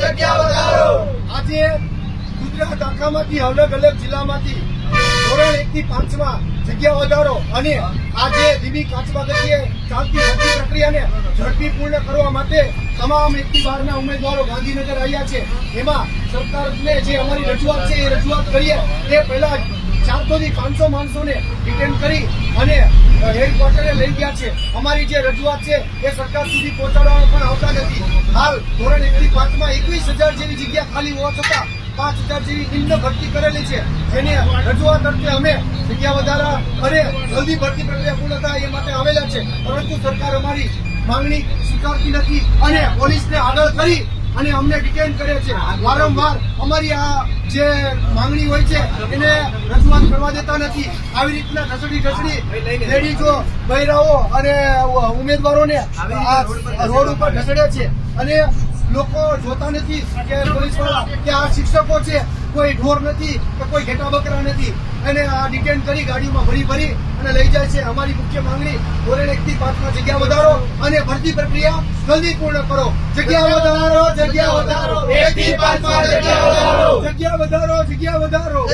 જગ્યા વધારો. આજે ગુજરાત આખામાંથી અલગ અલગ જિલ્લામાંથી ધોરણ એક થી પાંચમાં જગ્યા અને આજે ધીમી કાચબા ગતિએ ચાલતી ભરતી પ્રક્રિયાને ઝડપી કરવા માટે તમામ એકથી બારના ઉમેદવારો ગાંધીનગર આવ્યા છે. એમાં સરકારને જે અમારી રજૂઆત છે એ રજૂઆત કરીએ તે પહેલા થી પાંચસો માણસોને ડિટેન કરી અને હેડક્વાર્ટરે લઈ ગયા છે. અમારી જે રજૂઆત છે એ સરકાર સુધી પહોંચાડવામાં પણ આવતા નથી. હાલ ધોરણ એક થી પાંચમાં એકવીસ હજાર જેવી જગ્યા ખાલી હોવા છતાં પાંચ હજાર જેવી નિમ્ન ભરતી કરેલી છે. જેને રજૂઆત અર્થે અમે જગ્યા વધારા અને જલ્દી ભરતી પ્રક્રિયા પૂર્ણ થાય એ માટે આવેલા છે. પરંતુ સરકાર અમારી માંગણી સ્વીકારતી નથી અને પોલીસને આગળ કરી અને અમને ડિટેન કરે છે. વારંવાર અમારી આ જે માંગણી હોય છે, એને રજૂઆત કરવા દેતા નથી. આવી રીતના ઢસડી ઢસડી લેડીઝો બૈરાઓ અને ઉમેદવારોને આ રોડ ઉપર ઢસડે છે. અને લોકો જોતા નથી કે પોલીસવાળા કે આ શિક્ષકો છે, કોઈ ઢોર નથી કે કોઈ ઘેટા બકરા નથી. અને આ ડિટેન કરી ગાડીમાં ભરી ભરી અને લઈ જાય છે. અમારી મુખ્ય માંગણી ધોરણ એક થી પાંચમાં જગ્યા વધારો અને ભરતી પ્રક્રિયા જલ્દી પૂર્ણ કરો. જગ્યા વધારો જગ્યા વધારો. જગ્યા વધારો. જગ્યા વધારો જગ્યા વધારો.